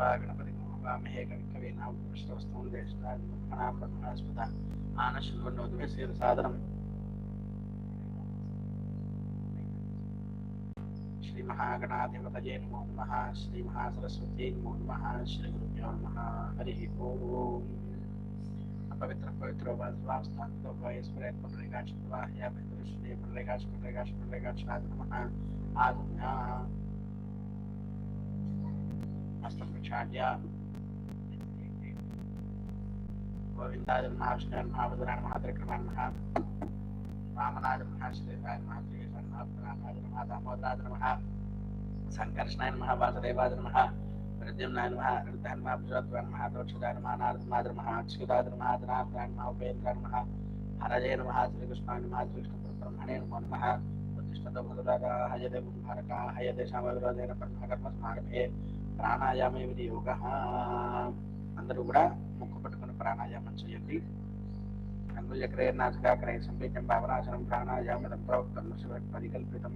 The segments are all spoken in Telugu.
कृपा गणपति महे गणकवे नामस्तोस्तम देष्टादिमणा ब्रह्मणास्पदा आनशुल्वन्नोदमे सेरसादनम् श्रीमहागणाधिपतये नमो नमः श्रीमहासरस्वत्यै नमो नमः श्रीगुरुभ्यो नमः हरिः ओम् पवित्र पवित्र वास्वास्तान तो वयस प्रयत परेगाच प्रवाह या पवित्र श्री परेगाच परेगाच परेगाच नमः आत्मा అష్టప్రక్షాళ్య గోవిందాయ నమ శ్రీ నమ భద్రాయ నమ త్రికృణాయ నమ వామనాయ నమ శ్రీరాయ నమ శ్రీకృష్ణ నమ ప్రణామాయ నమ దామోదరాయ నమ సంకర్షణాయ నమ వాసుదేవాయ నమ ప్రద్యుమ్నాయ నమ రుద్రాయ నమ పురుషోత్తమాయ నమ దోక్షదాయ నమ నారదమాయ నమ అచ్యుతాయ నమ ధనాత్రాయ నమ ఉపేంద్రాయ నమ హరజయ నమ శ్రీకృష్ణాయ నమ శ్రీకృష్ణ బ్రహ్మణే నమో నమ ఉద్దిష్టత భద్రగా హయదే కుంభారకా హయదే శామ విరోధేన బ్రహ్మకర్మ స్మారభే ప్రాణాయామే యోగ అందరూ కూడా ముక్కు పట్టుకుని ప్రాణాయామం చేయండి అంగుల్యక్రయనాశకాక్రయ సంపేతం భావనాశనం ప్రాణాయామం ప్రోక్తం పరికల్పితం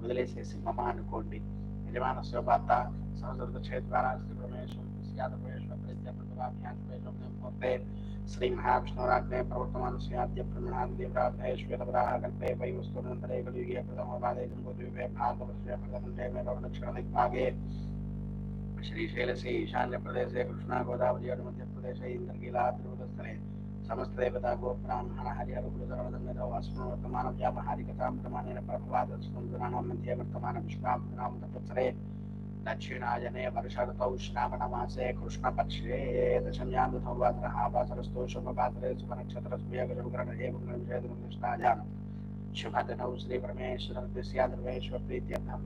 వదిలేసేసి మమ అనుకోండి యజమాన వార్త సంస్కృత క్షేత్రాల శ్రీ పరమేశ్వర స్యాదపేశ్వర ప్రత్యర్థే श्री महाविष्णुराज्ञे प्रवर्तमानुष्याद्य प्रमणाद्यव्रातः श्वेतवराहकल्पे वै वस्तुनन्तरे कलियुगे प्रथमपादे जम्बूद्वीपे भारतवर्षे प्रथमण्डे मे भवनक्षणदिग्भागे श्रीशैलसे ईशान्यप्रदेशे कृष्णा गोदावरी और मध्यप्रदेशे इन्द्रकीला त्रिपुरस्थले समस्तदेवता गोब्राह्मण हरिहरकुलसर्वदङ्गतवास्मन् वर्तमानव्यावहारिकतां प्रमाणेन प्रभवादस्वन्दुराणां मध्ये वर्तमानविश्वां तत्सरे दक्षिणायने वर्षर्तौष्णामणमासे कृष्णपक्षे दशम्यां प्रथमपात्रहापासरस्तु शुभपात्रे सुभनक्षत्रस्मियकशुकरणये शुभदिनौ श्रीपरमेश्वरस्य धर्मेश्वरीत्यर्थं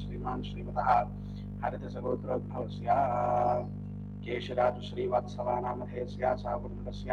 श्रीमान् श्रीमतः हरितसगोत्रोद्भवस्य केशराज सा कुटुम्बस्य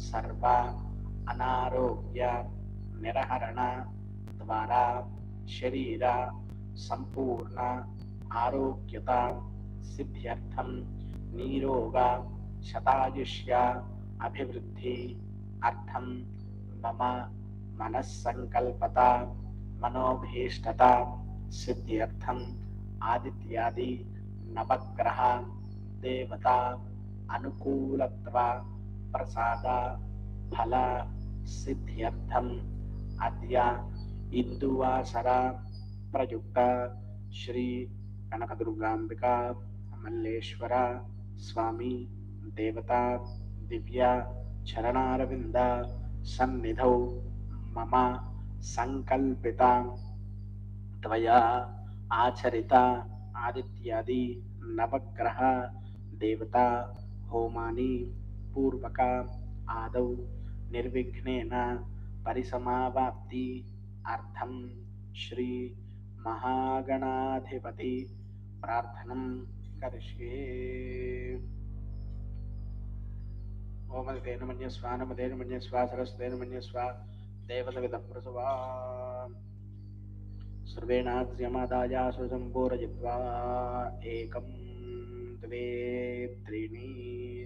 सर्व अनारोग्य निरहरण द्वारा शरीर संपूर्ण आरोग्यता सिद्ध्यर्थं निरोग शतायुष्य अभिवृद्धि अर्थं मम मनस्सङ्कल्पता मनोभीष्टता सिद्ध्यर्थम् आदित्यादि नवग्रह देवता अनुकूलत्व प्रसाद फल सिद्ध्यर्थम्। अद्य इन्दुवासर प्रयुक्त श्री कनकदुर्गाम्बिका मल्लेश्वर स्वामी देवता दिव्या चरणारविन्द सन्निधौ मम सङ्कल्पिता त्वया आचरिता आदित्यादि नवग्रह देवता होमानि पूर्वक आदौ निर्विघ्नेन परिसमावाप्ति अर्थं श्री महागणाधिपति प्रार्थनं करिष्ये। ओमदेन मन्यस्वा नमदेन मन्यस्वा सरस्वतेन मन्यस्वा देवतविदप्रसवा सर्वेणाद्यमादाय सुसम्पूरयित्वा एकं द्वे त्रीणि।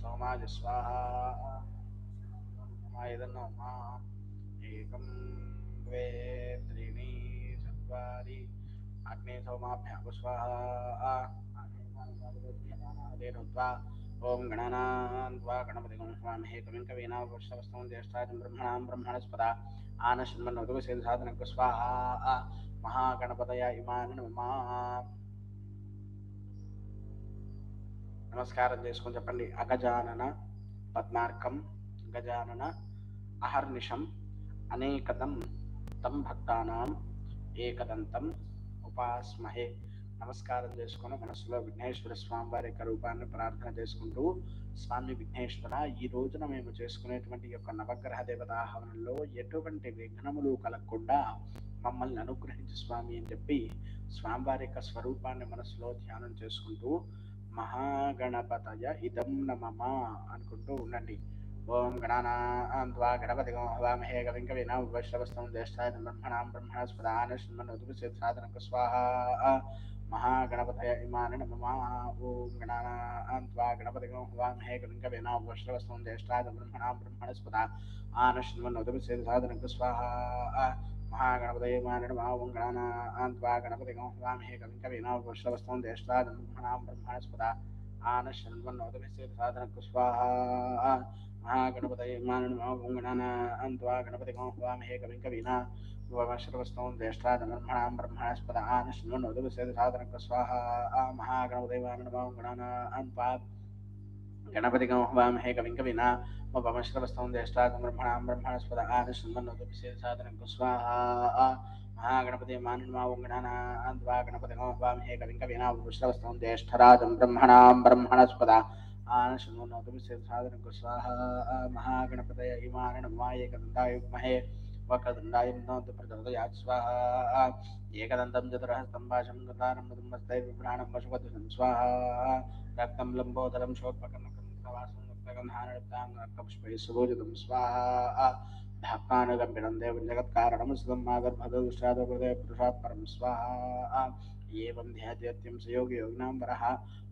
సోమాజ స్వాహ. ఏకం ద్వే త్రీణి చత్వారి. అగ్నే సోమాభ్యాగ స్వాహ. ఓం గణనాన్వా గణపతి గణస్వామి కవిం కవీనా వృషవస్తం జ్యేష్ఠాచం బ్రహ్మణాం బ్రహ్మణస్పద. ఆనశ్వన్మన్ ఉదగ సేదు సాధనకు స్వాహ. మహాగణపతయ ఇమాన్ మమా నమస్కారం చేసుకొని చెప్పండి. అగజానన పద్మార్కం గజానన అహర్నిషం అనేకదం తం భక్తానాం ఏకదంతం ఉపాస్మహే. నమస్కారం చేసుకుని మనసులో విఘ్నేశ్వర స్వామి వారి యొక్క రూపాన్ని ప్రార్థన చేసుకుంటూ స్వామి విఘ్నేశ్వర ఈ రోజున మేము చేసుకునేటువంటి యొక్క నవగ్రహ దేవతాహవనంలో ఎటువంటి విఘ్నములు కలగకుండా మమ్మల్ని అనుగ్రహించి స్వామి అని చెప్పి స్వామివారి యొక్క స్వరూపాన్ని మనసులో ధ్యానం చేసుకుంటూ మహాగణపతయ ఇదం నమమ అనుకుంటూ ఉండండి. ఓం గణానాన్వా గణపతి హవామహే కవిం కవినా వైష్ణవస్తం జ్యేష్ఠాయ బ్రహ్మణాం బ్రహ్మణస్పదాన శ్రీమన్నోదుపసేత్ సాధనక స్వాహ. మహాగణపతయ ఇమాన నమమ ఓం గణానాన్వా గణపతి హవామహే కవిం కవినా వైష్ణవస్తం జ్యేష్ఠాయ బ్రహ్మణాం బ్రహ్మణస్పద ఆన శ్రీమన్నోదుపసేత్ సాధనక స్వాహ. మహాగణపతయ ఇమాని నమః ఓం గణానాన్వా గణపతి హవామహే కవిం కవినా వైష్ణవస్తం బ్రహ్మణాం బ్రహ్మణస్పద ఆన శ్రీమన్నోదుపసేత్ సాధనక స్వాహా మహాగణపతయ మానమోంగణాన అంత్వా గణపతి హవామహే కవిం కవినా వమశ్రవస్తం జ్యేష్ఠాద బ్రహ్మణాం బ్రహ్మణస్పద ఆన శృణ్వన్నోదసేద సాధనక మహాగణపతయ అంత్వా గణపతి హవామహే కవిం కవినా వమశ్రవస్తం జ్యేష్ఠాద బ్రహ్మణాం బ్రహ్మణస్పద ఆన శృణ్వన్నోదసేద సాధనక స్వాహ మహాగణపతి మానమోంగణాన అంత్వా గణపతి హవామహే కవిం కవినా వమశ్రవస్తం జ్యేష్ఠరాజం బ్రహ్మణాం బ్రహ్మణస్పద ఆనశృణోతమిసాధనకు స్వాహ మహాగణపతయ ఇమాన ఏకదంతాయుగ్మహే వక్రదండాయ ప్రచోదయాత్ స్వాహ ఏకదంతం చతురహస్తం భాషం గతారం మధుమస్తైర్విభ్రాణం పశుపతిం స్వాహ రక్తం లంబోదరం శోత్పకర్ణకం రక్తపుష్పై స్వాహా స్వాహ భక్తానుగంభిరం దేవం జగత్కారణం సుతం మాగర్భదృష్టాదృదయ పురుషాత్ పరం. స్వాహ ఏం ధ్యాద్యత్యం సయోగి యోగినాం వరః.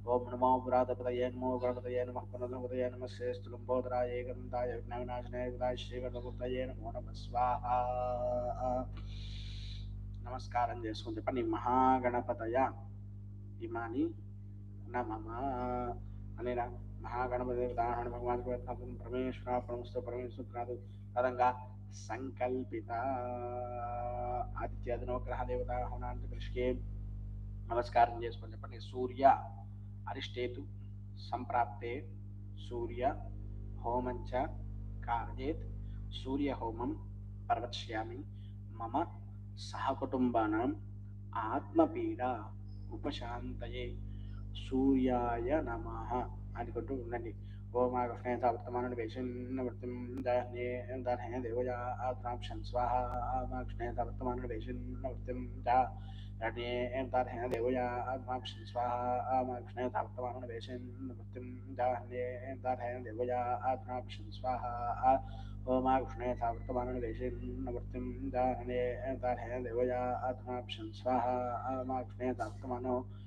ఓం నమో పురాతపతయే నమో గణపతయే నమః. పునర్నపతయే నమః. శ్రేష్ఠులంబోదరాయ ఏకదంతాయ విఘ్నవినాశనాయ విదాయ శ్రీగణపతయే నమో. నమ స్వాహ నమస్కారం చేసుకుని చెప్పండి మహాగణపతయ. ఇమాని నమమ అనేనా? మహాగణపతి ఉదాహరణ భగవాన్ పరమేశ్వర పరమస్తు పరమేశ్వరాదు పదంగా సంకల్పిత ఆదిత్యాదినోగ్రహ దేవత హోనాంత కృషికే నమస్కారం చేసుకొని చెప్పండి. సూర్య అరిష్టేతు సంప్రాప్తే సూర్య హోమంచ కార్యేత్ సూర్య హోమం ప్రవక్ష్యామి మమ సహకుటుంబానాం ఆత్మపీడ ఉపశాంతయే సూర్యాయ నమ. అనుకుంటూ ఉండండి ఓమాగృష్ణేత వర్తమానుడి వేషన్న వృత్తిం దహనే దహనే దేవజా ఆత్రాంశం స్వాహ ఆమాగృష్ణేత వర్తమానుడి వేషన్న వృత్తిం రణే తార్హేణ దేవయా ఆత్మాక్షం స్వాహ ఆమాక్షణ తాప్తమాన వేషన్ వృత్తిం దాహనే తార్హేణ దేవయా ఆత్మాక్షం స్వాహ ఓమాక్షణ తావర్తమాన వేషన్ వృత్తిం దాహనే తార్హేణ దేవయా ఆత్మాక్షం స్వాహ ఆమాక్షణ తాప్తమానో నివేశయన్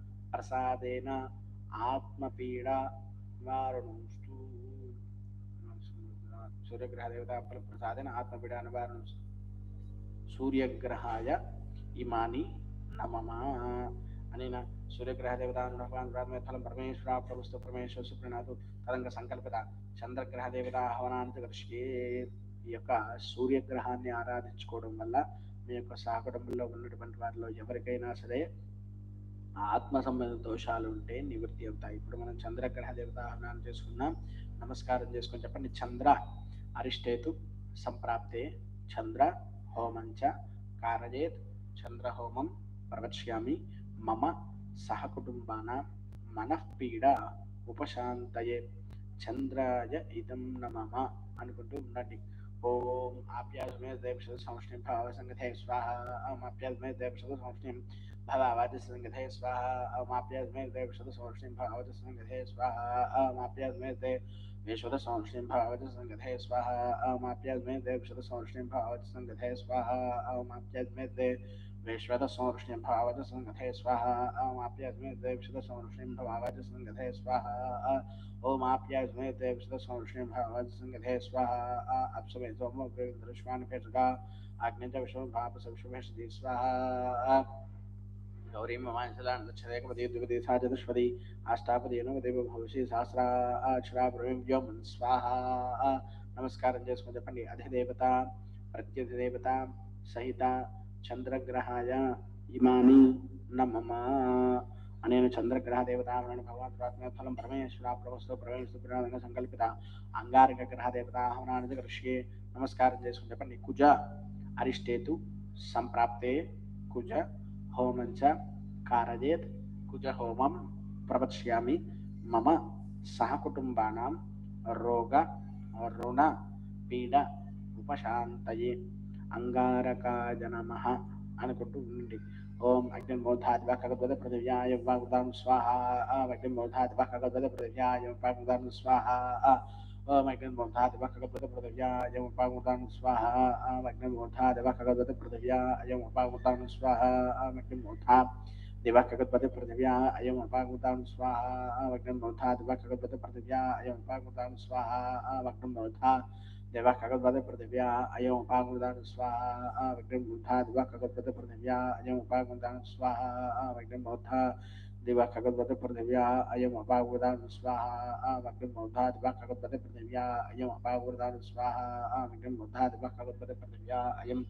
ప్రసాదేన ఆత్మపీడ నివారణస్తు సూర్యగ్రహ దేవత ప్రసాదేన ఆత్మపీడ నివారణస్తు సూర్యగ్రహాయ ఇమాని నమమా అని సూర్యగ్రహ దేవత ఫలం పరమేశ్వర ప్రభుత్వ పరమేశ్వర సుప్రణాథు తదంగ సంకల్పిత చంద్రగ్రహ దేవత హవనాంత దృష్టి ఈ యొక్క సూర్యగ్రహాన్ని ఆరాధించుకోవడం వల్ల మీ యొక్క సహకుటుంబంలో ఉన్నటువంటి వారిలో ఎవరికైనా సరే ఆత్మ సంబంధ దోషాలు ఉంటే నివృత్తి అవుతాయి. ఇప్పుడు మనం చంద్రగ్రహ దేవత ఆహ్వానం చేసుకున్నాం నమస్కారం చేసుకొని చెప్పండి. చంద్ర అరిష్టేతు సంప్రాప్తే చంద్ర హోమంచ కారయేత్ చంద్ర హోమం ప్రవక్ష్యామి మమ సహకుటుంబాన మనఃపీడ ఉపశాంతయే చంద్రాయ ఇదం నమమ అనుకుంటూ ఉండండి. ఓం ఆప్యాస్మే దేవశత సంష్ణిం భావ సంగతే స్వాహ ఓం ఆప్యాస్మే దేవశత సంష్ణిం भवावतिसंगते स्वाहा अमाप्यास्मैते विशदसंश्रीं भवावतिसंगते स्वाहा अमाप्यास्मैते विशदसंश्रीं भवावतिसंगते स्वाहा अमाप्यास्मैते विशदसंश्रीं भवावतिसंगते स्वाहा अमाप्यास्मैते विश्वदसंश्रीं भवावतिसंगते स्वाहा अमाप्यास्मैते विशदसंश्रीं भवावतिसंगते स्वाहा ओमाप्यास्मैते विशदसंश्रीं भवावतिसंगते स्वाहा अप्समेतो मोक्ष दृश्वान् भेषगा आग्नेय विश्वं भाप सब शुभेश स्वाहा గౌరీ మమాంశలాండేకమదే చతుష్పది అష్టాపదేనోమదేవ భవిష్య సహస్రా అక్షరాభ్రమివ్యోం స్వాహ నమస్కారం చేసుకుని చెప్పండి అధిదేవత ప్రత్యధిదేవత సహిత చంద్రగ్రహాయ ఇమాని నమమా అనేన చంద్రగ్రహ దేవతాహరణ భగవద్వాత్మ ఫలం పరమేశ్వర ప్రభుత్వ ప్రవేశ పురాణంగా సంకల్పిత అంగారక గ్రహ దేవతాహరణానికి ఋషియే నమస్కారం చేసుకుని చెప్పండి కుజ అరిష్టేతు సంప్రాప్తే కుజ హోమంచ కారయేత్ కుజ హోమం ప్రవక్ష్యామి మమ సహకుటుంబానాం రోగ రుణ పీడ ఉపశాంతయే అంగారకాయ నమ అనుకుంటూ ఉండండి ఓం అగ్నిమోధాదివ ఖగవద పృథివ్యాయ వాగ్దాం స్వాహ అగ్నిమోధాదివ ఖగవద పృథివ్యాయ వాగ్దాం స్వాహ Magnan Montha Deva Kagabrata Pradavya Ayam Upa Gurdhanu Swaha Magnan Montha Deva Kagabrata Pradavya Ayam Upa Gurdhanu Swaha Magnan Montha Deva Kagabrata Pradavya Ayam Upa Gurdhanu Swaha Magnan Montha Deva Kagabrata Pradavya Ayam Upa Gurdhanu Swaha Magnan Montha Deva Kagabrata Pradavya Ayam Upa Gurdhanu Swaha Magnan Montha Deva Kagabrata Pradavya Ayam Upa Gurdhanu Swaha Magnan Montha दिवा खगद्वते पृथिव्या अयम् अपागुदानु स्वाहा आमग्निं मुधा दिवा खगद्वते पृथिव्या अयम् अपागुरुदानु स्वाहा आमग्निं मुधा दिवा खगद्वते पृथिव्या अयम्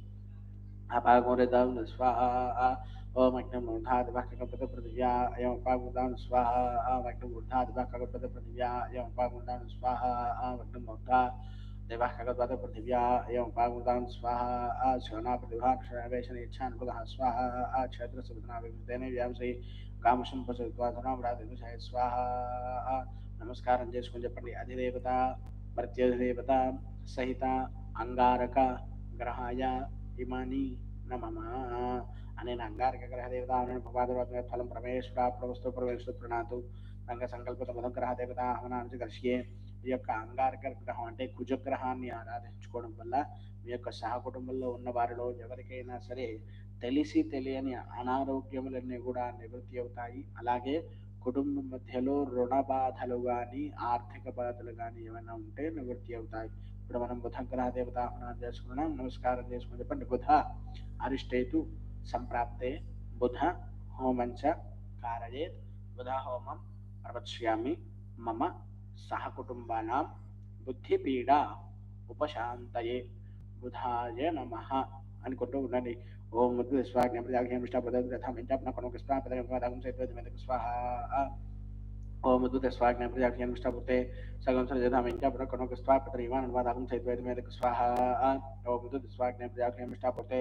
अपागुरुदानु स्वाहा ओम अग्निं मुधा दिवा खगद्वते पृथिव्या अयम् स्वाहा आमग्निं मुधा दिवा खगद्वते पृथिव्या अयम् स्वाहा आमग्निं मुधा देवाखगद्वदपृथिव्या एवं वागुदां स्वाहा आ शोना प्रतिभाषणावेशनेच्छानुपदः स्वाहा आ क्षेत्रसुभनाभिवृद्धेन व्यावसयि कामशं प्रचलित्वा धनामराधिनुषाय स्वाहा आ नमस्कारं जयस्कुञ्जपण्डि अधिदेवता मर्त्यधिदेवता सहिता अङ्गारक ग्रहाय इमानि नमः अनेन अङ्गारकग्रहदेवता फलं प्रमेश्वरा प्रवस्तु प्रवेशु प्रणा अंग संकल्प ग्रह देवता हवनानुच दर्श्ये ఈ యొక్క అంగారక గ్రహం అంటే కుజగ్రహాన్ని ఆరాధించుకోవడం వల్ల మీ యొక్క సహకుటుంబంలో ఉన్న వారిలో ఎవరికైనా సరే తెలిసి తెలియని అనారోగ్యములన్నీ కూడా నివృత్తి అవుతాయి. అలాగే కుటుంబం మధ్యలో రుణ బాధలు కానీ ఆర్థిక బాధలు కానీ ఏమైనా ఉంటే నివృత్తి అవుతాయి. ఇప్పుడు మనం బుధ గ్రహ దేవత ఆహ్వానం చేసుకున్నాం. నమస్కారం చేసుకుని చెప్పండి. బుధ అరిష్టేతు సంప్రాప్తే బుధ హోమంచ కారయేత్ బుధ హోమం ప్రవక్ష్యామి మమ సహకుటుంబానాం బుద్ధిపీడ ఉపశాంతయే బుధాయ నమ అనుకుంటూ ఉండండి ఓం ముద్దు స్వాజ్ఞ ప్రజాజ్ఞ ఇష్ట పదవి రథం ఇంట కొనకు స్వాహ పదవి పదం సైతం మెదకు స్వాహ ఓం ముద్దు స్వాజ్ఞ ప్రజాజ్ఞ ఇష్ట పుతే సగం సరజధామ ఇంట కొనకు స్వాహ పదవి ఇవాన్ అనువాదం సైతం మెదకు స్వాహ ఓం ముద్దు స్వాజ్ఞ ప్రజాజ్ఞ ఇష్ట పుతే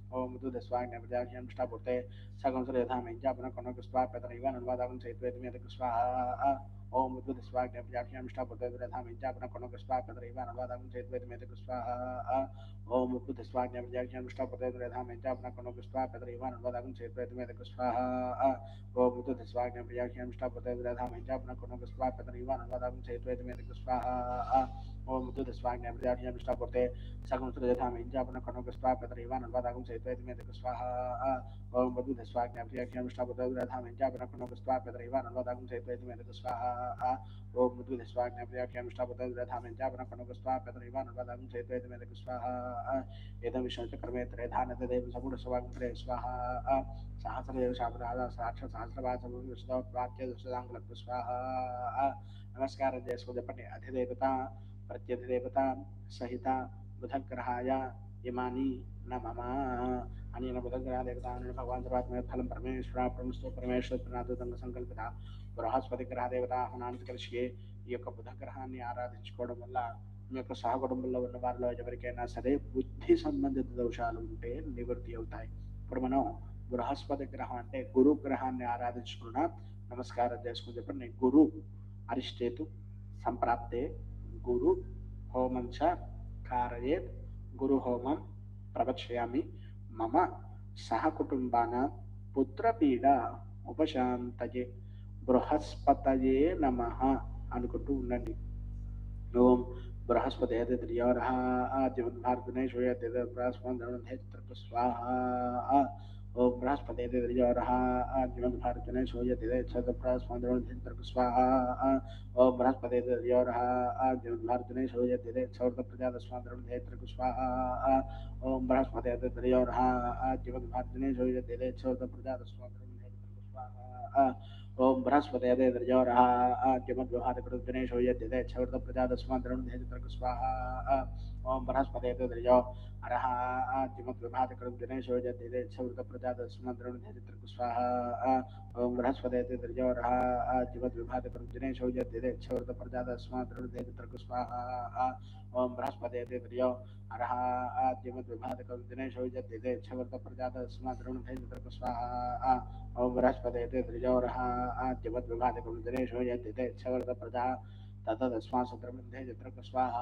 ओमुदुदस्वाग्नपजाह्यं ष्टापुर्ते सकंसुरेधामेञ्जापुनः कणकृस्वा पेतनैव नन्वादागं चैत्वेदमेतकृस्वाहा ఓం ముద్దు స్వాజ్ఞ ప్రజాజ్ఞ ఇష్ట పుతే రథం ఇంట కొనకు స్వాహ పదవి ఇవాన్ అనువాదం సైతం మెదకు స్వాహ ఓం ఉద్విత స్వాజ్ఞ ప్రజాజ్ఞం ఇష్టాపుత్రం విద్యాపన కొనక స్వా పెదర ఇవ అనువాదం చైత్వైత మేదకు స్వాహ ఓం ఉద్విత స్వాజ్ఞ ప్రజాజ్ఞం ఇష్టాపుత్రం విద్యాపన కొనక స్వా పెదర ఇవ అనువాదం చైత్వైత మేదకు స్వాహ ఓం ఉద్విత స్వాజ్ఞ ప్రజాజ్ఞం ఇష్టాపుత్రం విద్యాపన కొనక స్వా పెదర ఇవ అనువాదం చైత్వైత మేదకు స్వాహ ఓం ఉద్విత స్వాజ్ఞ ప్రజాజ్ఞం ఇష్టాపుత్రే సగం సురేధామ విద్యాపన కొనక స్వా పెదర ఇవ అనువాదం చైత్వైత మేదకు స్వాహ ఓం ఉద్భుత స్వాజ్ఞ ప్రజాభ్యాం ఇష్టాపుత్రధామ విద్యాపన కొనక స్వా పెదరైవ అనువాదం చేద్వేద మేదకు స్వాహ ఓం ఉద్భుత స్వాజ్ఞ ప్రజాభ్యాం ఇష్టాపుత్రధామ విద్యాపన కొనక స్వా పెదరైవ అనువాదం చేద్వేద మేదకు స్వాహ ఓం ఉద్భుత స్వాజ్ఞ ప్రజాభ్యాం ఇష్టాపుత్రధామ విద్యాపన కొనక స్వా పెదరైవ అనువాదం చేద్వేద మేదకు స్వాహ ఓం ఉద్భుత విద్యుత్ స్వాజ్ఞ ప్రజాజ్ఞ నిష్ఠాపూర్తే సగం సృజధామ ఇంజాపన కనుక స్వా పితర ఇవాన్ అల్వాదాగం సైత్వేతి మేదక స్వాహ ఓం విద్యుత్ స్వాజ్ఞ ప్రజాజ్ఞ నిష్ఠాపూర్తే విద్యుధామ ఇంజాపన కనుక స్వా పితర ఇవాన్ అల్వాదాగం సైత్వేతి మేదక స్వాహ ఓం విద్యుత్ స్వాజ్ఞ ప్రజాజ్ఞ నిష్ఠాపూర్తే విద్యుధామ ఇంజాపన కనుక స్వా పితర ఇవాన్ అల్వాదాగం సైత్వేతి మేదక స్వాహ ॐ मुद्गुदिस्वाग्नव्याख्यानुष्ठापतन्द्रधामेत्यापनपणुकस्वापतनैवानुपदामुचैत्वेतमेतक स्वाहा एतं विष्णुचक्रमेत्रयधानतदेव सगुणस्वाग्रे स्वाहा सहस्रदेव शापराधा साक्षसहस्रवासमुष्टप्राच्यदशदाङ्गुलत्व स्वाहा। नमस्कार, जय सुदपटे अधिदेवता, प्रत्यधिदेवता, सहिता, बुधग्रहाय, इमानि न ఇమాని అనేన బుధగ్రహ దేవత అనేన ఫలం పరమేశ్వర ప్రమస్తు పరమేశ్వర ప్రణాదంగ సంకల్పిత బృహస్పతి గ్రహ దేవత ఆహ్వానాన్ని కలిసి ఈ యొక్క బుధగ్రహాన్ని ఆరాధించుకోవడం వల్ల మీ యొక్క సహకుటుంబంలో ఉన్న వారిలో ఎవరికైనా సరే బుద్ధి సంబంధిత దోషాలు ఉంటే నివృత్తి అవుతాయి. ఇప్పుడు మనం బృహస్పతి గ్రహం అంటే గురు గ్రహాన్ని ఆరాధించుకున్న నమస్కారం చేసుకుని చెప్పండి. గురు అరిష్టేతు సంప్రాప్తే గురు హోమం చ కారయేత్ గురు హోమం ప్రవక్ష్యామి మమ సహకుటుంబాన పుత్రపీడ ఉపశాంతయే బృహస్పతయే నమ అనుకుంటూ ఉండండి ఓం బృహస్పతి త్రియోరః ఆద్యమద్భార్గనే శ్రూయతే బృహస్పతి స్వాహ ओम बृहस्पतिर्जोरः आज्ञवद्भार्जने शूयतिरेच्छदप्रास्मद्रोणधिन्तर्कस्वाहा ओम बृहस्पतिर्जोरः आज्ञवद्भार्जने शूयतिरे छौर्दप्रजातस्माद्रोणधेत्रकुस्वाहा ओम बृहस्पतिर्जोरः आज्ञवद्भार्जने शूयतिरे छौर्दप्रजातस्माद्रोणधेत्रकुस्वाहा ओम बृहस्पतिर्जोरः आज्ञवद्भार्जने शूयतिरे छौर्दप्रजातस्माद्रोणधेत्रकुस्वाहा ओम बृहस्पते तद्रजो अरह आद्यमद्विभातकरं दिनेशो जति यथेच्छवृतप्रजातस्माद्रवणधेरित्रकुस्वाहा ओम बृहस्पते तद्रजो अरह आद्यमद्विभातकरं दिनेशो जति यथेच्छवृतप्रजातस्माद्रवणधेरित्रकुस्वाहा ओम बृहस्पते तद्रजो अरह आद्यमद्विभातकरं दिनेशो जति यथेच्छवृतप्रजातस्माद्रवणधेरित्रकुस्वाहा ओम बृहस्पते तद्रजो अरह आद्यमद्विभातकरं दिनेशो जति स्वाहा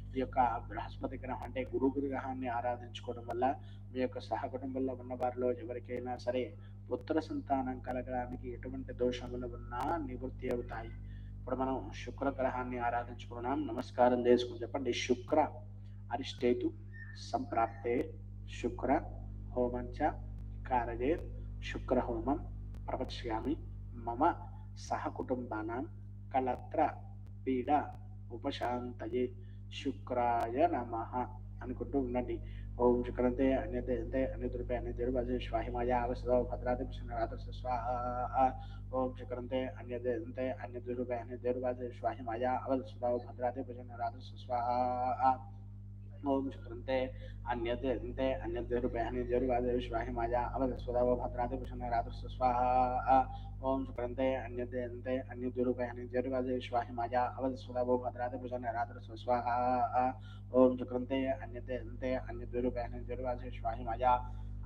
ఈ యొక్క బృహస్పతి గ్రహం అంటే గురు గ్రహాన్ని ఆరాధించుకోవడం వల్ల మీ యొక్క సహకుటుంబంలో ఉన్న వారిలో ఎవరికైనా సరే పుత్ర సంతానం కలగడానికి ఎటువంటి దోషములు ఉన్నా నివృత్తి అవుతాయి. ఇప్పుడు మనం శుక్ర గ్రహాన్ని ఆరాధించుకున్నాం. నమస్కారం చేసుకుని చెప్పండి. శుక్ర అరిష్టేతు సంప్రాప్తే శుక్ర హోమంచ కారయే శుక్ర హోమం ప్రవక్ష్యామి మమ సహకుటుంబానం కలత్ర పీడ ఉపశాంతయే. శుక్రాయ నమ అనుకుంటూ ఉండండి ఓం శుక్రంతే అన్యతే అంతే అన్యదురుపే అన్యదురు అజయ స్వాహిమాయ అవసర భద్రాది రాత్రి స్వాహ ఓం శుక్రంతే అన్యదే అంతే అన్యదురుపే అన్యదురు అజయ స్వాహిమాయ అవసర భద్రాది రాత్రి స్వాహ ఓం శుక్రంతే అన్యతే అంతే అన్యదురుపే అన్యదురు అజయ స్వాహిమాయ అవసర భద్రాది రాత్రి స్వాహ ॐ चक्रन्ते अन्यत् यजन्ते अन्यद्वैरुपयानि द्वैरुपादेविश्वाहि माया अवधस्वदावो भद्राति पुषन्नरातुस्तु स्वाहा ॐ चक्रन्ते अन्यत् यजन्ते अन्यद्वैरुपयानि द्वैरुपादेविश्वाहि माया अवधस्वदावो भद्राति पुषन्नरातुस्तु स्वाहा ॐ चक्रन्ते अन्यत् यजन्ते अन्यद्वैरुपयानि द्वैरुपादेविश्वाहि माया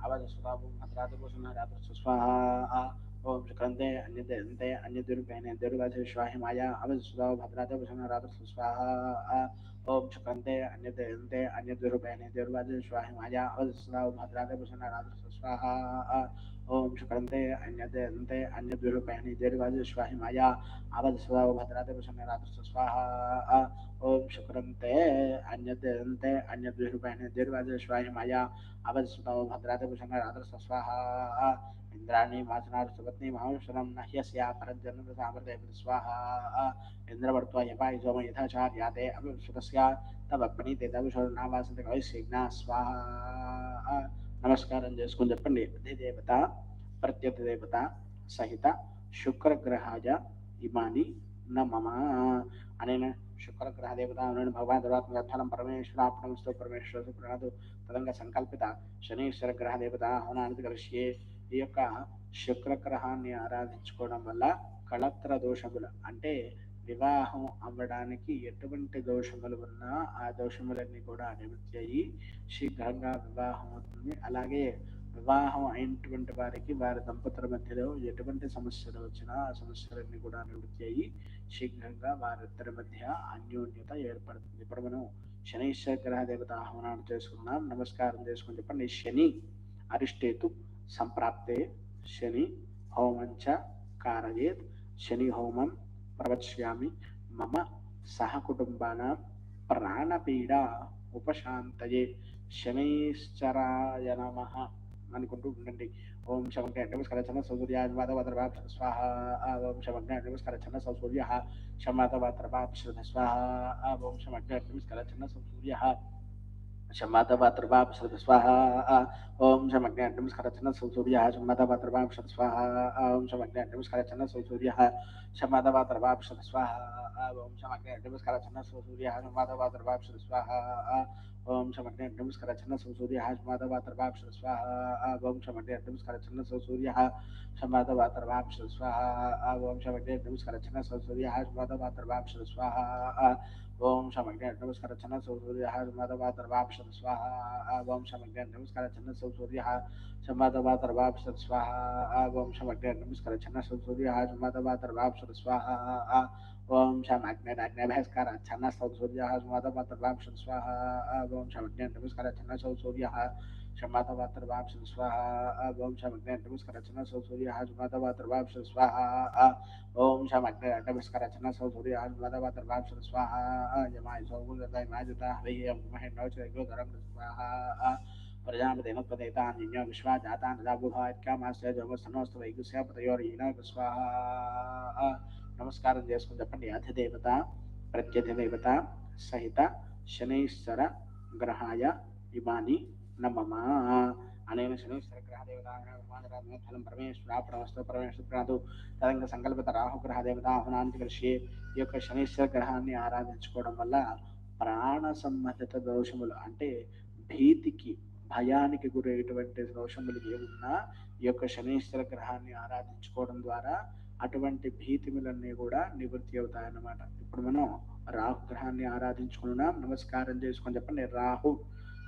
अवधस्वदावो भद्राति पुषन्नरातुस्तु स्वाहा ओम शुक्रन्दे अन्यदे अन्यदुर्पेणे दुर्गाधि स्वाहिमाय अवसुधा भद्राधि भुषणराधु स्वाहा ओम शुक्रन्दे अन्यदे अन्यदुर्पेणे दुर्गाधि स्वाहिमाय अवसुधा भद्राधि भुषणराधु स्वाहा ओम शुक्रंते अन्यते अन्ते अन्यद्विः बहिनी दीर्घाजुष्वा हिमाया आवाजस्वा भद्राते प्रसन्नरातुस्तु स्वाहा। ॐ शुक्रन्ते अन्यते अन्ते अन्यद्विः बहिनी दीर्घाजुष्वा हिमाया आवाजस्वा भद्राते प्रसन्नरातुस्तु स्वाहा। इंद्राणी वाचनार्थपत्नी महाविष्णम न ह्यस्या परजन्म सामर्थ्य स्वाहा। इंद्रवर्त्वा यपाय सोम यथाचार्या ते अभिश्रुतस्या तव अपनी ते तव शरण नावासते कवि स्वाहा। నమస్కారం చేసుకుని చెప్పండి. అధిదేవత ప్రత్యర్థి దేవత సహిత శుక్రగ్రహాజ ఇమాని నమమ అనేన శుక్రగ్రహ దేవత భగవాన్ దర్వాత్మ ఫలం పరమేశ్వర ప్రణమస్తో పరమేశ్వర తదంగా సంకల్పిత శనీశ్వర గ్రహ దేవత హోనానికి కలిసి ఈ యొక్క శుక్రగ్రహాన్ని ఆరాధించుకోవడం వల్ల కళత్ర దోషములు అంటే వివాహం అవ్వడానికి ఎటువంటి దోషములు ఉన్నా ఆ దోషములన్నీ కూడా నివృత్తి అయ్యి శీఘ్రంగా వివాహం అవుతుంది. అలాగే వివాహం అయినటువంటి వారికి వారి దంపతుల మధ్యలో ఎటువంటి సమస్యలు వచ్చినా ఆ సమస్యలన్నీ కూడా నివృత్తి అయ్యి శీఘ్రంగా వారిద్దరి మధ్య అన్యోన్యత ఏర్పడుతుంది. ఇప్పుడు మనం శనీశ్వర గ్రహ దేవత ఆహ్వానాలు చేసుకున్నాం. నమస్కారం చేసుకుని చెప్పండి. శని అరిష్టేతు సంప్రాప్తే. శని హోమంచ కారయేత్. శని హోమం ప్రవక్ష్యామి మమ సహకుటుంబాన ప్రాణపీడ ఉపశాంతయే శనైశ్చరాయ నమ అనుకుంటూ ఉండండి. ఓం శవంగా నమస్కరచన సౌసూర్యాన్వాదవద్రవా స్వాహ. ఓం శవంగా నమస్కరచన సౌసూర్య శమాదవాద్రవా స్వాహ. ఓం శవంగా నమస్కరచన సౌసూర్య शम्मातपात्रवां शतस्वाहा ॐ शमग्नेण्डमस्खरचन सौसूर्यः शम्मातपात्रवां शतस्वाहा ॐ शमग्नेण्डमस्खरचन सौसूर्यः शम्मातपात्रवां शतस्वाहा ॐ शमग्नेण्डमस्खरचन सौसूर्यः शम्मातपात्रवां शतस्वाहा ओम शमग्ने अग्निम स्करच्छन्न सूर्यः शमादवातर्वाप् स्वाहा। ओम शमग्ने अग्निम स्करच्छन्न सूर्यः शमादवातर्वाप् स्वाहा। ओम शमग्ने अग्निम स्करच्छन्न सूर्यः शमादवातर्वाप् स्वाहा। ओम शमग्ने अग्निम स्करच्छन्न सूर्यः शमादवातर्वाप् स्वाहा। ओम शमग्ने अग्निम स्करच्छन्न सूर्यः शमादवातर्वाप् स्वाहा। ओम शमग्ने अग्निम स्करच्छन्न सूर्यः शमादवातर्वाप् स्वाहा। ओम शामग्निराज्ञाभ्यस्कार छन्न सौसूर्य शमातवातर्वाम स्वाहा ओम शामग्निराज्ञाभ्यस्कार छन्न सौसूर्य शमातवातर्वाम स्वाहा ओम शामग्निराज्ञाभ्यस्कार छन्न सौसूर्य शमातवातर्वाम स्वाहा ओम शामग्निराज्ञाभ्यस्कार छन्न सौसूर्य शमातवातर्वाम स्वाहा यमाय सौगुणता इमाजता हरिः ओम महे नवचरगो धरम स्वाहा प्रजापतिमुत्पदेतान्यो विश्वा जातान् राघुभा इत्यामास्य जोमस्तनोस्तवैकुस्य पतयोर्येन स्वाहा నమస్కారం చేసుకుని చెప్పండి. అధిదేవత ప్రత్యధిదేవత సహిత శనైశ్వర గ్రహాయ ఇమాని నమమా అనేన శనైశ్వర గ్రహ దేవత ఫలం పరమేశ్వర పరమస్తు పరమేశ్వర తదంగ సంకల్పిత రాహుగ్రహదేవత దేవత ఆహ్వానానికి కృషి ఈ యొక్క శనైశ్వర గ్రహాన్ని ఆరాధించుకోవడం వల్ల ప్రాణ సంబంధిత దోషములు అంటే భీతికి భయానికి గురయ్యేటువంటి దోషములు ఏమున్నా ఈ యొక్క శనీశ్వర గ్రహాన్ని ఆరాధించుకోవడం ద్వారా అటువంటి భీతిములన్నీ కూడా నివృత్తి అవుతాయన్నమాట. ఇప్పుడు మనం రాహు గ్రహాన్ని ఆరాధించుకున్నాం. నమస్కారం చేసుకొని చెప్పండి. రాహు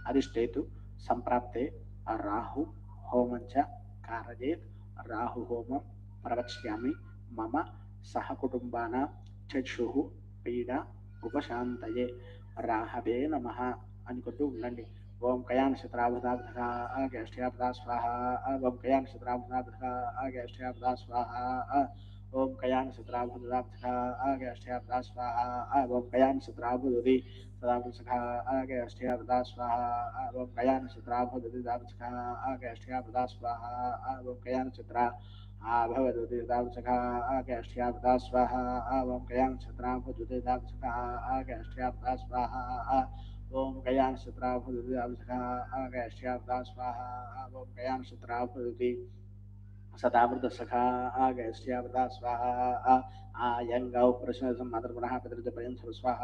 అధిష్ఠేతు సంప్రాప్తే. రాహు హోమంచ కారజేత్. రాహు హోమం ప్రవక్ష్యామి. మమ సహకుటుంబాన చక్షు పీడ ఉపశాంతయే. రాహవే నమ అనుకుంటూ ఉండండి. ओम कया नक्षत्रावृताभ्रथा अगैष्ठ्याभृता स्वाहा, ओम कया नक्षत्रावृताभ्रथा अगैष्ठ्याभृता स्वाहा, ओम कया नक्षत्राभृताभ्रथा अगैष्ठ्याभृता स्वाहा, ओम कया नक्षत्राभुदति सदाभृसखा अगैष्ठ्याभृता स्वाहा, ओम कया नक्षत्राभुदति सदाभृसखा अगैष्ठ्याभृता स्वाहा, ओम कया नक्षत्रा भवदुति दावसखा अगैष्ठ्याभृता स्वाहा, ओम कयाम नक्षत्राभुदति दावसखा अगैष्ठ्याभृता स्वाहा ఓం గయాన్ శత్రాభుది ఆగశ్యాబ్దా స్వాహ ఓం గయాన్ శత్రాభుది సతామృత సఖా ఆగశ్యాబ్దా స్వాహ ఆయంగౌ ప్రశ్న మాతృపునః పితృజ పర్యంత స్వాహ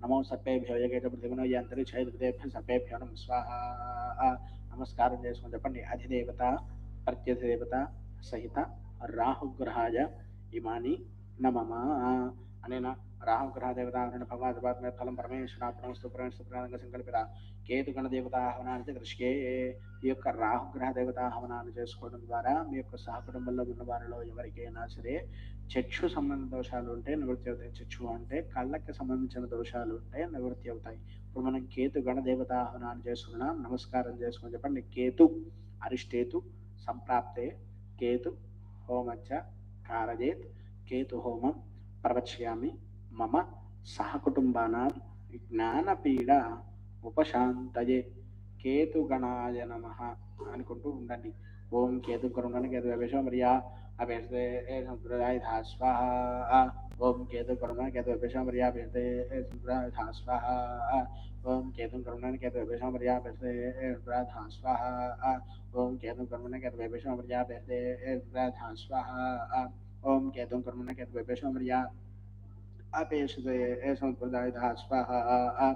నమో సర్పేభ్యో యగేట పృథివినో యంతరిక్షైర్దేభ్య సర్పేభ్యో నమ స్వాహ నమస్కారం చేసుకుని చెప్పండి అధిదేవత ప్రత్యధిదేవత సహిత రాహుగ్రహాయ ఇమాని నమమా అనేనా రాహుగ్రహ దేవతాహరణ భగవాన్ ఫలం పరమేశ్వర పరమస్తు పరమేశ్వర సంకల్పిత కేతుగణ దేవత ఆహ్వానాన్ని దృష్టికే ఈ యొక్క రాహుగ్రహ దేవతాహవనాన్ని చేసుకోవడం ద్వారా మీ యొక్క సహకుటుంబంలో ఉన్న వారిలో ఎవరికైనా సరే చక్షు సంబంధ దోషాలు ఉంటే నివృత్తి అవుతాయి. చక్షు అంటే కళ్ళకి సంబంధించిన దోషాలు ఉంటే నివృత్తి అవుతాయి. ఇప్పుడు మనం కేతు గణ దేవత చేసుకున్నాం నమస్కారం చేసుకుని చెప్పండి. కేతు అరిష్టేతు సంప్రాప్తే కేతు హోమచ్చ కారజేత్ కేతు హోమం ప్రవక్ష్యామి మమ సహకుటుంబానాం జ్ఞానపీడ ఉపశాంతయే కేతుగణాయ నమ అనుకుంటూ ఉండండి ఓం కేతు కరుణని కేతు విషమర్యా అభ్యర్థే సంప్రదాయ స్వాహ ఓం కేతు కరుణ కేతు విషమర్యా అభ్యర్థే సంప్రదాయ స్వాహ ఓం కేతు కరుణని కేతు విషమర్యా అభ్యర్థే సంప్రదాయ స్వాహ ఓం కేతు కరుణ కేతు విషమర్యా అభ్యర్థే సంప్రదాయ స్వాహ ఓం కేతు కరుణ కేతు విషమర్యా अपेक्षते समुत्प्रदाय स्वाहा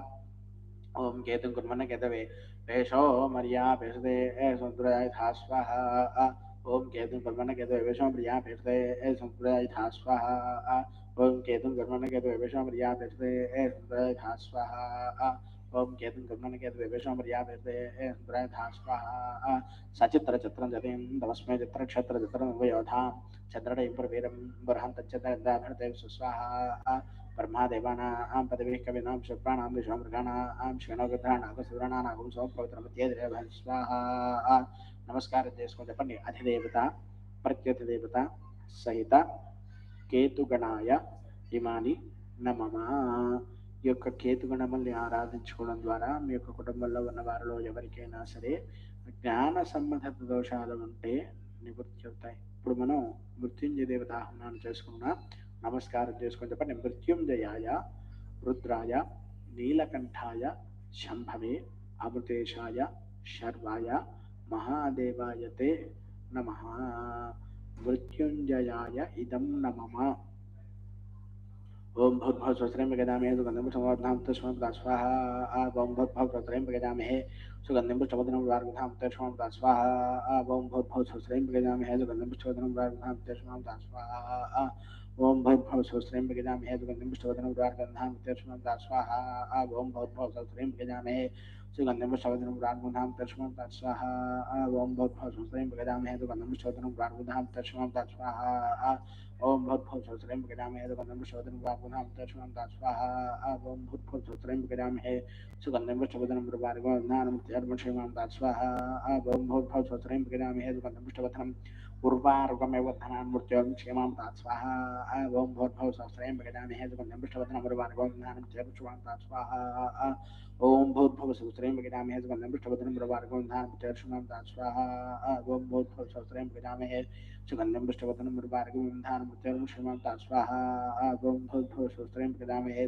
ॐ केतुं कुर्मन् केतवे पेशो मर्या पेशते समुत्प्रदाय स्वाहा ॐ केतुं कुर्मन् केतवे पेशो मर्या पेशते समुत्प्रदाय स्वाहा ॐ केतुं कुर्मन् केतवे पेशो मर्या पेशते समुत्प्रदाय स्वाहा ॐ केतुं गमनकेतु विभेषं पर्यापेते इन्द्रायधास्वाहा सचित्रचित्रं चित्र तमस्मै चित्रक्षेत्रचित्रं वयोधा चन्द्रणीं प्रवीरं बर्हन्तच्चन्द्रभरते सुस्वाहा ब्रह्मादेवानां पदवीः कवीनां शुक्राणां स्वाहा नमस्कार जयस्को जपन्य अधिदेवता प्रत्यधिदेवता सहित, केतुगणाय, इमानि नमः। ఈ యొక్క కేతు గణమల్ని ఆరాధించుకోవడం ద్వారా మీ యొక్క కుటుంబంలో ఉన్న వారిలో ఎవరికైనా సరే జ్ఞాన సంబంధిత దోషాలు ఉంటే నివృత్తి అవుతాయి. ఇప్పుడు మనం మృత్యుంజయ దేవత ఆహ్వానం చేసుకున్నాం నమస్కారం చేసుకుని చెప్పండి. మృత్యుంజయాయ రుద్రాయ నీలకంఠాయ శంభవే అమృతేశాయ శర్వాయ మహాదేవాయతే నమ. మృత్యుంజయాయ ఇదం నమమ ओम भव भव स्वस्त्रम गजामहे सुगंधम समवर्धनाम तस्मम दासवाहा, आ ओम भव भव स्वस्त्रम गजामहे सुगंधम पुष्पवदनम वार्गधाम तस्मम दासवाहा, आ ओम भव भव स्वस्त्रम गजामहे सुगंधम पुष्पवदनम वार्गधाम तस्मम दासवाहा, आ ओम भव भव स्वस्त्रम गजामहे सुगंधम पुष्पवदनम वार्गधाम तस्मम दासवाहा, आ ओम भव भव स्वस्त्रम गजामहे सुगंधम पुष्पवदनम वार्गधाम तस्मम दासवाहा, आ ओम भव भव स्वस्त्रम गजामहे सुगंधम पुष्पवदनम वार्गधाम तस्मम दासवाहा, आ ओम भूतफलसहस्रम प्रकटामहे सुगंधम पुष्पवदनम नाम मुक्तश्वरम दास्वाहा ओम भूतफलसहस्रम प्रकटामहे सुगंधम पुष्पवदनम प्रभारिवाम नानमुक्ति अर्मक्षेमाम दास्वाहा ओम भूतफलसहस्रम प्रकटामहे सुगंधम पुष्पवदनम उर्वारुगमेवधनान्मूर्त्यों क्षेमां तात स्वाहा ओं भोर्भौ सहस्रयं विगजामहे सुगन्धं पृष्ठवदनमुर्वारुगं जयं शुभां तात स्वाहा ओं भूर्भव सहस्रयं विगजामहे सुगन्धं पृष्ठवदनमुर्वारुगं धानं शुभां तात स्वाहा ओं भूर्भव सहस्रयं विगजामहे सुगन्धं पृष्ठवदनमुर्वारुगं धानं शुभां तात स्वाहा ओं भूर्भव सहस्रयं विगजामहे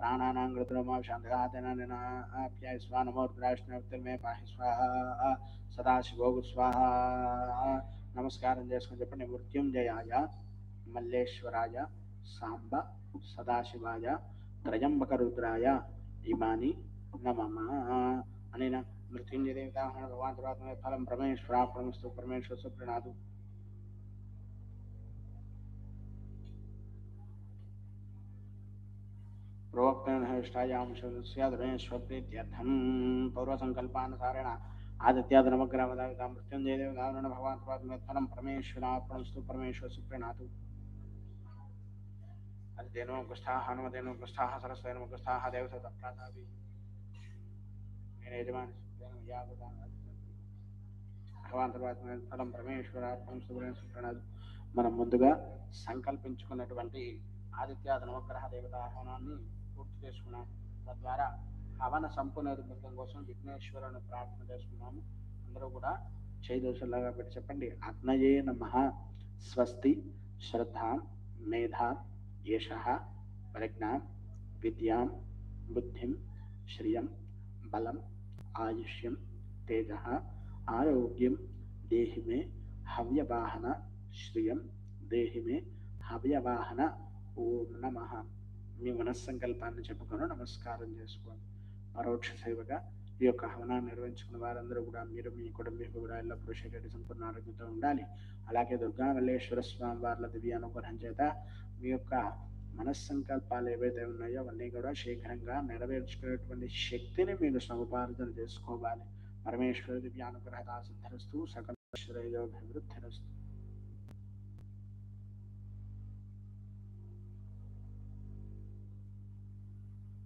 प्राणानां कृत्रमा शान्तगातेनाप्याय स्वा नमो रुद्राष्टमे पाहि स्वाहा सदाशिवो स्वाहा నమస్కారం చేసుకుని చెప్పండి మృత్యుంజయాయ మల్లేశ్వరాయ సాంబ సదాశివాయ త్రయంబక రుద్రాయ ఇమాని నమమ అనేన మృత్యుంజయ దేవతాహరణ భగవాన్ తర్వాత ఫలం పరమేశ్వర పరమస్తు పరమేశ్వర సుప్రణాదు ప్రోక్తేన ఇష్టాయాం స్యాదురేశ్వప్రీత్యర్థం పౌర్వసంకల్పానుసారేణ ఆదిత్యాదనమగ్రామదావిత మృత్యుంజయ దేవదావరణ భగవాన్ ఫలం పరమేశ్వరార్పణస్తు పరమేశ్వర సుప్రీణాతు అదితేనో కుష్ఠాహ హనుమతేనో కుష్ఠాహ సరస్వతేనో దేవత ప్రాతావి నేను యజమాని భగవాన్ తర్వాత ఫలం పరమేశ్వరార్పణస్తు సుప్రీణాతు మనం ముందుగా సంకల్పించుకున్నటువంటి ఆదిత్యాద నవగ్రహ దేవత చేసుకున్నాం. తద్వారా హవన సంపూర్ణ కోసం విఘ్నేశ్వరుని ప్రార్థన చేసుకున్నాము. అందరూ కూడా చేదోషలాగా పెట్టి చెప్పండి. అగ్నయే నమ. స్వస్తి శ్రద్ధాం మేధా యశ ప్రజ్ఞాం విద్యాం బుద్ధిం శ్రియం బలం ఆయుష్యం తేజ ఆరోగ్యం దేహి మే హవ్యవాహన శ్రియం దేహి మే హవ్యవాహన ఓం నమ. మీ మనస్సంకల్పాన్ని చెప్పుకొని నమస్కారం చేసుకోండి. పరోక్ష సేవగా ఈ యొక్క హవనాన్ని నిర్వహించుకున్న వారందరూ కూడా మీరు మీ కుటుంబీకు కూడా ఎల్లప్పుడూ శరీర సంపూర్ణ ఆరోగ్యంతో ఉండాలి. అలాగే దుర్గా మల్లేశ్వర స్వామి వార్ల దివ్య అనుగ్రహం చేత మీ యొక్క మనస్సంకల్పాలు ఏవైతే ఉన్నాయో అవన్నీ కూడా శీఘ్రంగా నెరవేర్చుకునేటువంటి శక్తిని మీరు సముపార్జన చేసుకోవాలి. పరమేశ్వర దివ్యానుగ్రహత సిద్ధిరస్తు సకల శ్రేయోభివృద్ధిరస్తు